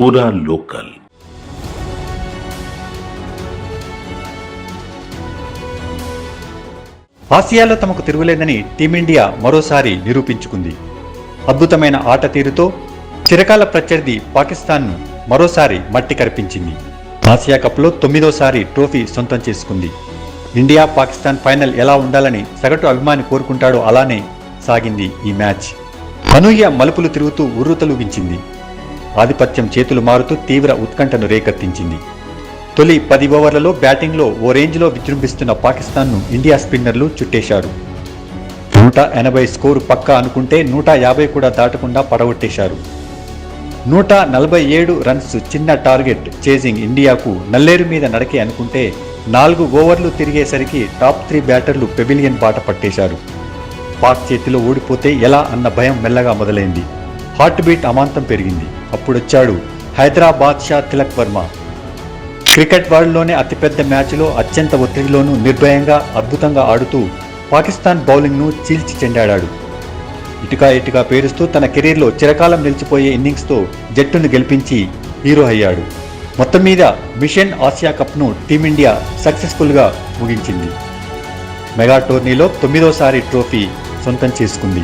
पूरा लोकल। ఆసియాలో తమకు తిరుగులేదని టీమిండియా మరోసారి నిరూపించుకుంది. అద్భుతమైన ఆట తీరుతో చిరకాల ప్రత్యర్థి పాకిస్తాన్ను మరోసారి మట్టి కరిపించింది. ఆసియా కప్లో తొమ్మిదోసారి ట్రోఫీ సొంతం చేసుకుంది. ఇండియా పాకిస్తాన్ ఫైనల్ ఎలా ఉండాలని సగటు అభిమాని కోరుకుంటాడో అలానే సాగింది ఈ మ్యాచ్. అనూహ్య మలుపులు తిరుగుతూ ఉర్రుతలు వించింది ఆధిపత్యం చేతులు మారుతూ తీవ్ర ఉత్కంఠను రేకెత్తించింది. తొలి పది ఓవర్లలో బ్యాటింగ్లో ఓ రేంజ్లో విజృంభిస్తున్న పాకిస్తాన్ను ఇండియా స్పిన్నర్లు చుట్టేశారు. నూట ఎనభై స్కోరు పక్కా అనుకుంటే నూట యాభై కూడా దాటకుండా పడగొట్టేశారు. నూట నలభై ఏడు రన్స్ చిన్న టార్గెట్ చేజింగ్ ఇండియాకు నల్లేరు మీద నడకే అనుకుంటే నాలుగు ఓవర్లు తిరిగేసరికి టాప్ త్రీ బ్యాటర్లు పెవిలియన్ బాట పట్టేశారు. పాక్ చేతిలో ఓడిపోతే ఎలా అన్న భయం మెల్లగా మొదలైంది. హార్ట్ బీట్ అమాంతం పెరిగింది. అప్పుడొచ్చాడు హైదరాబాద్ షా తిలక్ వర్మ. క్రికెట్ వరల్డ్లోనే అతిపెద్ద మ్యాచ్లో అత్యంత ఒత్తిడిలోనూ నిర్భయంగా అద్భుతంగా ఆడుతూ పాకిస్తాన్ బౌలింగ్ను చీల్చి చెండాడాడు. ఇటుగా ఇటుక పేరుస్తూ తన కెరీర్లో చిరకాలం నిలిచిపోయే ఇన్నింగ్స్తో జట్టును గెలిపించి హీరో అయ్యాడు. మొత్తం మీద మిషన్ ఆసియా కప్ను టీమిండియా సక్సెస్ఫుల్గా ముగించింది. మెగా టోర్నీలో తొమ్మిదోసారి ట్రోఫీ సొంతం చేసుకుంది.